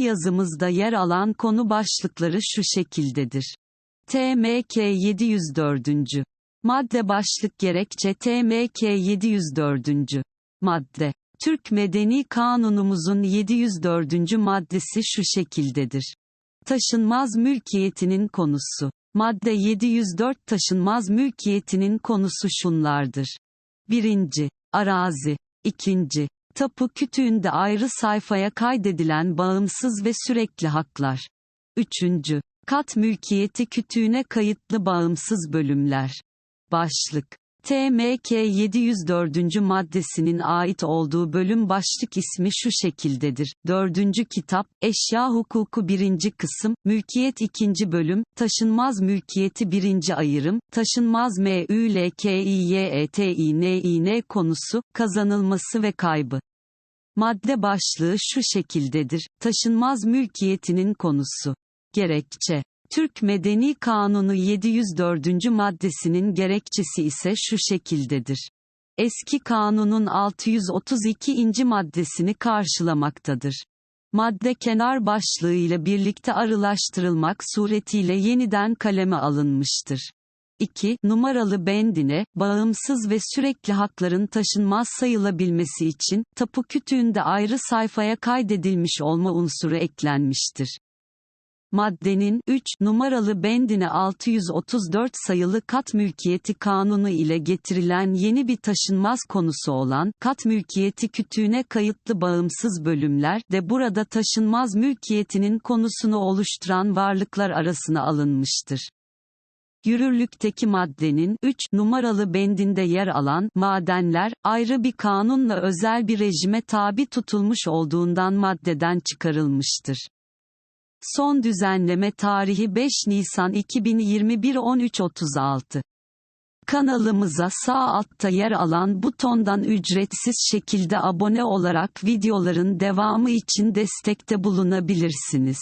yazımızda yer alan konu başlıkları şu şekildedir. TMK 704. Madde başlık gerekçe TMK 704. Madde. Türk Medeni Kanunumuzun 704. maddesi şu şekildedir. Taşınmaz mülkiyetinin konusu. Madde 704 taşınmaz mülkiyetinin konusu şunlardır. 1. Arazi. 2. Tapu kütüğünde ayrı sayfaya kaydedilen bağımsız ve sürekli haklar. 3. Kat mülkiyeti kütüğüne kayıtlı bağımsız bölümler. Başlık. TMK 704. maddesinin ait olduğu bölüm başlık ismi şu şekildedir. 4. kitap, Eşya Hukuku 1. kısım, Mülkiyet 2. bölüm, Taşınmaz mülkiyeti 1. ayırım, Taşınmaz MÜLKİYETİNİN konusu, kazanılması ve kaybı. Madde başlığı şu şekildedir. Taşınmaz mülkiyetinin konusu. Gerekçe Türk Medeni Kanunu 704. maddesinin gerekçesi ise şu şekildedir. Eski kanunun 632. maddesini karşılamaktadır. Madde kenar başlığı ile birlikte arılaştırılmak suretiyle yeniden kaleme alınmıştır. 2. Numaralı bendine, bağımsız ve sürekli hakların taşınmaz sayılabilmesi için, tapu kütüğünde ayrı sayfaya kaydedilmiş olma unsuru eklenmiştir. Maddenin 3 numaralı bendine 634 sayılı kat mülkiyeti kanunu ile getirilen yeni bir taşınmaz konusu olan kat mülkiyeti kütüğüne kayıtlı bağımsız bölümler de burada taşınmaz mülkiyetinin konusunu oluşturan varlıklar arasına alınmıştır. Yürürlükteki maddenin 3 numaralı bendinde yer alan madenler ayrı bir kanunla özel bir rejime tabi tutulmuş olduğundan maddeden çıkarılmıştır. Son düzenleme tarihi 5 Nisan 2021 13.36. Kanalımıza sağ altta yer alan butondan ücretsiz şekilde abone olarak videoların devamı için destekte bulunabilirsiniz.